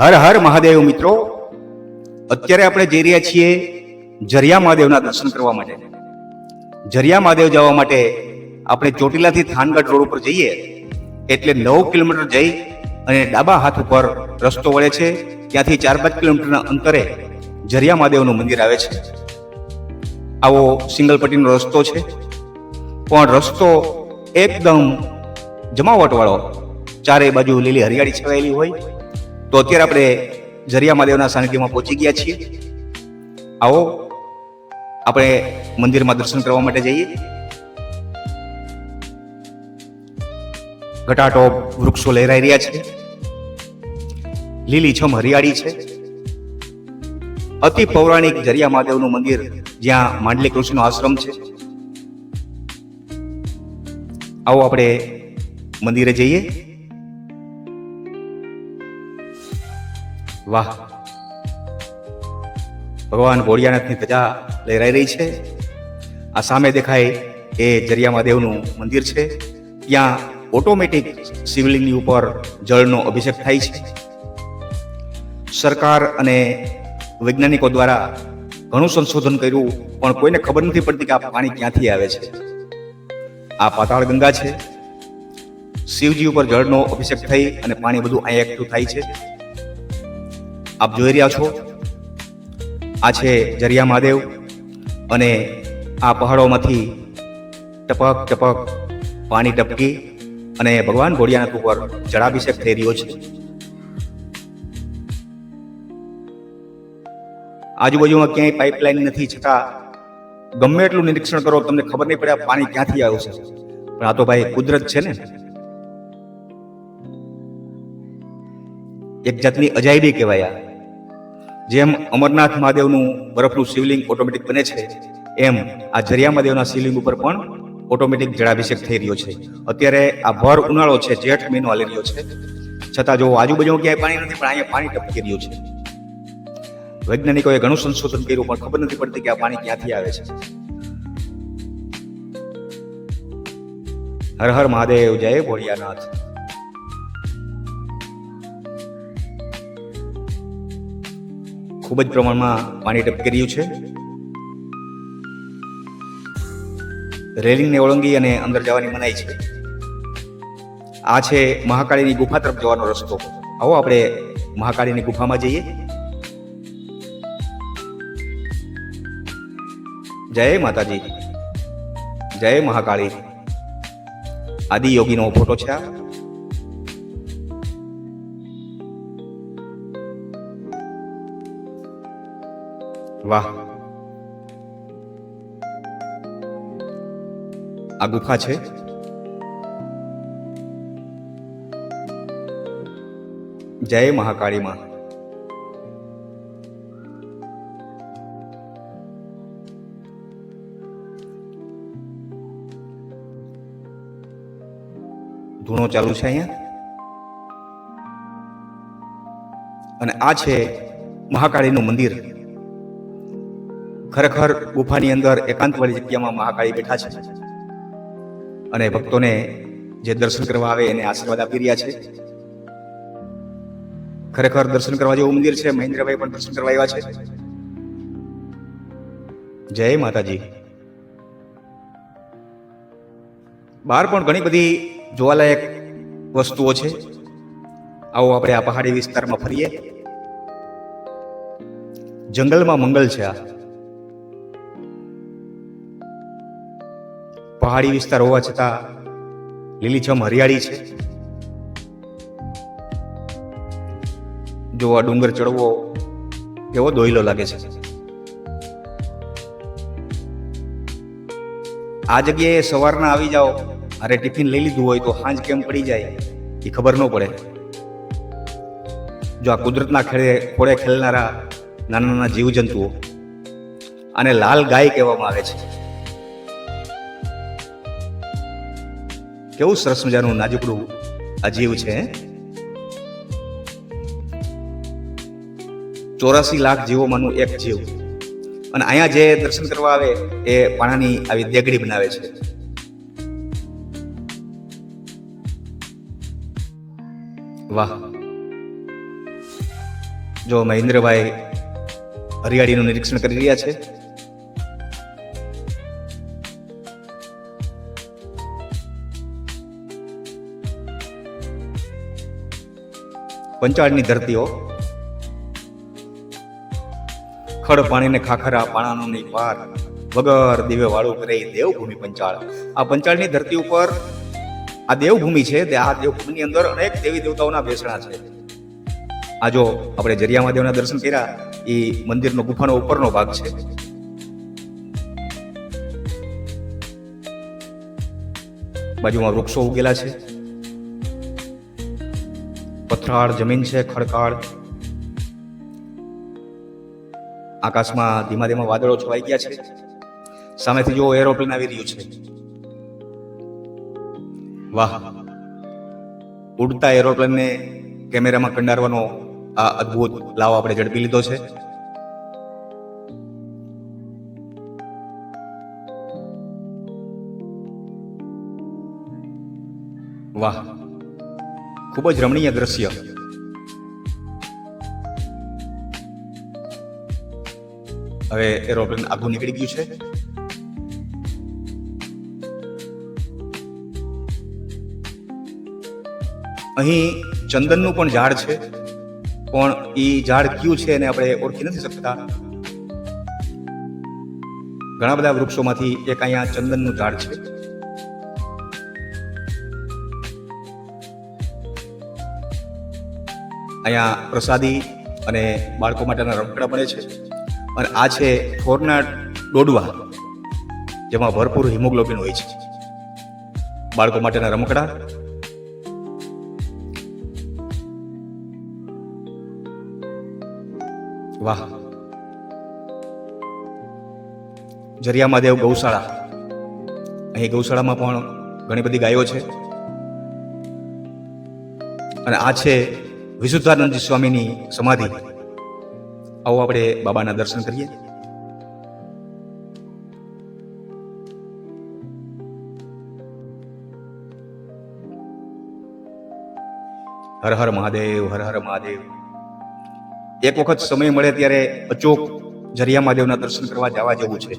હર હર મહાદેવ મિત્રો. અત્યારે આપણે જઈ રહ્યા છીએ જરિયા મહાદેવના દર્શન કરવા માટે. જરિયા મહાદેવ જવા માટે આપણે ચોટીલાથી થાનગઢ રોડ ઉપર જઈએ, એટલે નવ કિલોમીટર જઈ અને ડાબા હાથ ઉપર રસ્તો વળે છે. ત્યાંથી ચાર પાંચ કિલોમીટરના અંતરે જરિયા મહાદેવનું મંદિર આવે છે. આવો સિંગલ પટ્ટીનો રસ્તો છે. પણ રસ્તો એકદમ જમાવટવાળો. ચારે બાજુ લીલી હરિયાળી છવાયેલી હોય. તો અત્યારે આપણે જરિયા મહાદેવના સાનિધ્યમાં પહોંચી ગયા છીએ. આવો, આપણે મંદિરમાં દર્શન કરવા માટે જઈએ. ઘટાટોપ વૃક્ષો લહેરાઈ રહ્યા છે. લીલીછમ હરિયાળી છે. અતિ પૌરાણિક જરિયા મહાદેવનું મંદિર જ્યાં માંડલી કૃષ્ણનો આશ્રમ છે. આવો આપણે મંદિરે જઈએ. વાહ. ભગવાન ભોળિયાનાથની ધજા લહેરાઈ રહી છે. આ સામે દેખાય એ જરિયા મહાદેવનું મંદિર છે. ત્યાં ઓટોમેટિક શિવલિંગની ઉપર જળનો અભિષેક થાય છે. સરકાર અને વૈજ્ઞાનિકો દ્વારા ઘણું સંશોધન કર્યું, પણ કોઈને ખબર નથી પડતી કે આ પાણી ક્યાંથી આવે છે. આ પાતાળ ગંગા છે. શિવજી ઉપર જળનો અભિષેક થઈ અને પાણી બધું અહીંયા એકઠું થાય છે. આપ જોઈ રહ્યા છો. આ છે જરિયા મહાદેવ અને આ પહાડોમાંથી ટપક ટપક પાણી ટપકી અને ભગવાન ભોળિયાનાથ ઉપર જળાભિષેક થઈ રહ્યો છે. આજુબાજુમાં ક્યાંય પાઇપલાઇન નથી છતાં ગમે એટલું નિરીક્ષણ કરો તમને ખબર નહીં પડે પાણી ક્યાંથી આવ્યું છે. પણ આ તો ભાઈ કુદરત છે ને. એક જાતની અજાયબી કહેવાય આ. જેમ અમરનાથ મહાદેવનું બરફનું શિવલિંગ ઓટોમેટિક બને છે, એમ આ જરિયા મહાદેવના શિવલિંગ ઉપર પણ ઓટોમેટિક જળાભિષેક થઈ રહ્યો છે. અત્યારે આ ભર ઉનાળો છે, જેઠ મહિનો હાલી રહ્યો છે. છતાં જો આજુબાજુ ક્યાંય પાણી નથી, પણ અહીંયા પાણી ટપકી રહ્યું છે. વૈજ્ઞાનિકોએ ઘણું સંશોધન કર્યું, પણ ખબર નથી પડતી કે આ પાણી ક્યાંથી આવે છે. હર હર મહાદેવ, જય ભોળિયાનાથ. ખૂબ જ પ્રમાણમાં પાણી ટપકી રહ્યું છે. રેલિંગને ઓળંગી અને અંદર જવાની મનાઈ છે. આ છે મહાકાળીની ગુફા તરફ જવાનો રસ્તો. આવો આપણે મહાકાળીની ગુફામાં જઈએ. જય માતાજી. જય મહાકાળી. આદિ યોગીનો ફોટો છે આ. વાહ. આ ગુફા છે? જય મહાકાળી માં ધૂણો ચાલુ છે અહીંયા? અને આ છે મહાકાળીનું મંદિર. ખરેખર ગુફાની અંદર એકાંતવાળી જગ્યામાં મહાકાળી બેઠા છે. અને ભક્તોને જે દર્શન કરવા આવે એને આશીર્વાદ આપી રહ્યા છે. ખરેખર દર્શન કરવા જેવું મંદિર છે, મહેન્દ્રભાઈ પણ દર્શન કરવા આવ્યા છે. જય માતાજી. બહાર પણ ઘણી બધી જોવાલાયક વસ્તુઓ છે. આવો આપણે આ પહાડી વિસ્તારમાં ફરીએ. જંગલમાં મંગલ છે આ. પહાડી વિસ્તાર હોવા છતાં લીલીછમ હરિયાળી છે. જો આ ડુંગર ચડવો એવો દોયલો લાગે છે. આ જગ્યાએ સવારના આવી જાઓ અરે ટિફિન લઈ લીધું હોય તો સાંજ કેમ પડી જાય એ ખબર ન પડે. જો આ કુદરતના ખેડે ખોળે ખેલનારા નાના નાના જીવજંતુઓ આને લાલ ગાય કહેવામાં આવે છે. કેવું સરસ મજાનું નાજુકડું આ જીવ છે ચોરાસી લાખ જીવોમાંનું એક જીવ. અને અહીંયા જે દર્શન કરવા આવે એ પાણાની આવી દેગડી બનાવે છે. વાહ. જો મહેન્દ્રભાઈ હરિયાળીનું નિરીક્ષણ કરી રહ્યા છે પંચાળની ધરતીઓ. ખડ પાણીને ખાખરા, પાણાનો નહીં પાર. વગર દિવ્ય વાળું કરે દેવભૂમિ પંચાળ. આ પંચાળની ધરતી ઉપર આ દેવભૂમિ છે તે આ દેવભૂમિની અંદર અનેક દેવી દેવતાઓના બેસણા છે. આ જો આપણે જરિયા મહાદેવના દર્શન કર્યા, એ મંદિરનો ગુફાનો ઉપરનો ભાગ છે. બાજુમાં વૃક્ષો ઉગેલા છે. પથરાળ જમીન છે, ખડકાળ. આકાશમાં ધીમા ધીમા વાદળો છવાઈ ગયા છે. સામેથી જો એરોપ્લેન આવી રહ્યું છે. વાહ. ઉડતા એરોપ્લેનને કેમેરામાં કંડારવાનો આ અદ્ભુત લાવ આપણે ઝડપી લીધો છે. વાહ. ખૂબ જ રમણીય દ્રશ્ય. હવે એરોપ્લેન આગું નીકળી ગયું છે. અહીં ચંદનનું પણ ઝાડ છે, પણ એ ઝાડ કયું છે એને આપણે ઓળખી નથી શકતા. ઘણા બધા વૃક્ષોમાંથી એક અહીંયા ચંદનનું ઝાડ છે. અહીંયા પ્રસાદી અને બાળકો માટેના રમકડા બને છે. અને આ છે ફોરના ડોડવા, જેમાં ભરપૂર હિમોગ્લોબિન હોય છે. બાળકો માટેના રમકડા. વાહ. જરિયા મહાદેવ ગૌશાળા. અહીં ગૌશાળામાં પણ ઘણી બધી ગાયો છે. અને આ છે વિશુદ્ધાનંદજી સ્વામીની સમાધિ. આવો આપણે બાબાના દર્શન કરીએ. હર હર મહાદેવ, હર હર મહાદેવ. એક વખત સમય મળે ત્યારે અચોક જરિયા મહાદેવના દર્શન કરવા જવા જેવું છે.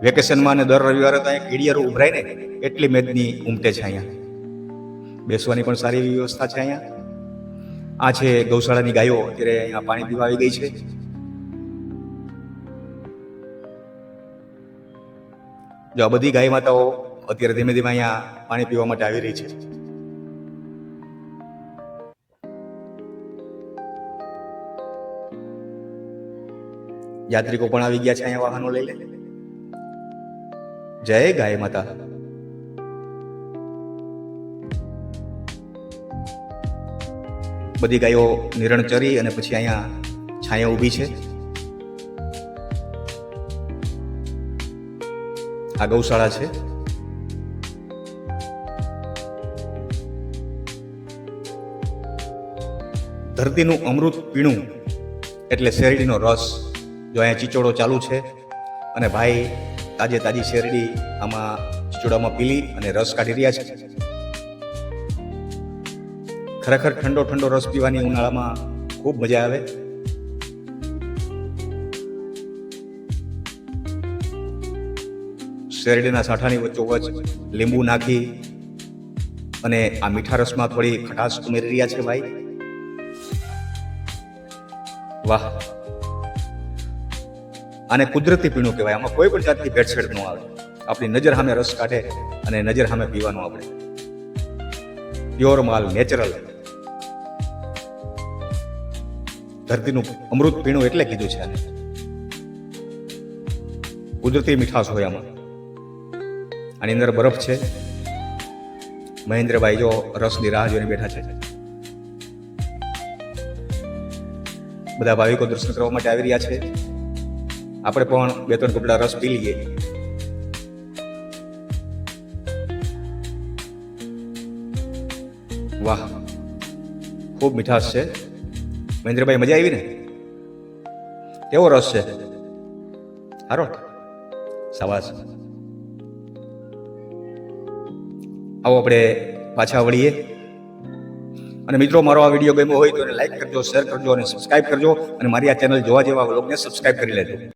વેકેશનમાં અને દર રવિવારે તો અહીંયા કીડિયારો ઉભરાય ને, એટલી મેદની ઉમટે છે અહીંયા. બેસવાની પણ સારી એવી વ્યવસ્થા છે અહીંયા. આ છે ગૌશાળાની ગાયો, અત્યારે અહીંયા પાણી પીવા આવી ગઈ છે. જો આ બધી ગાય માતાઓ અત્યારે ધીમે ધીમે અહીંયા પાણી પીવા માટે આવી રહી છે. યાત્રિકો પણ આવી ગયા છે અહીંયા વાહનો લઈ લે જય ગાય માતા. બધી ગાયો નિરણ ચરી અને પછી અહીંયા છાયા ઊભી છે. આ ગૌશાળા છે. ધરતીનું અમૃત પીણું એટલે શેરડીનો રસ જો અહીંયા ચીચોડો ચાલુ છે અને ભાઈ તાજે તાજી શેરડી આમાં ચીચોડામાં પીલી અને રસ કાઢી રહ્યા છે. ખરેખર ઠંડો ઠંડો રસ પીવાની ઉનાળામાં ખૂબ મજા આવે. શેરડીના સાંઠાની વચ્ચોવચ લીંબુ નાખી અને આ મીઠા રસમાં થોડી ખટાશ ઉમેરી રહ્યા છે ભાઈ. વાહ. આને કુદરતી પીણું કહેવાય. આમાં કોઈ પણ જાતની ભેળસેળ ન આવે. આપણી નજર સામે રસ કાઢે અને નજર સામે પીવાનું આપણે. પ્યોર માલ નેચરલ ધરતીનું અમૃત પીણું એટલે કીધું છે આને. કુદરતી મીઠાશ હોય આમાં. આની અંદર બરફ છે. મહેન્દ્રભાઈ જો રસની રાહ જોઈને બેઠા છે. બધા ભાવિકો દર્શન કરવા માટે આવી રહ્યા છે. આપણે પણ બે ત્રણ કપડા રસ પી લઈએ. વાહ, ખૂબ મીઠાશ છે. મહેન્દ્રભાઈ, મજા આવી ને? કેવો રસ છે? સારો સાવાસ આવો આપણે પાછા વળીએ. અને મિત્રો, મારો આ વીડિયો ગમ્યો હોય તો એને લાઈક કરજો શેર કરજો અને સબસ્ક્રાઇબ કરજો. અને મારી આ ચેનલ જોવા જેવા લોકોને સબસ્ક્રાઇબ કરી લેજો.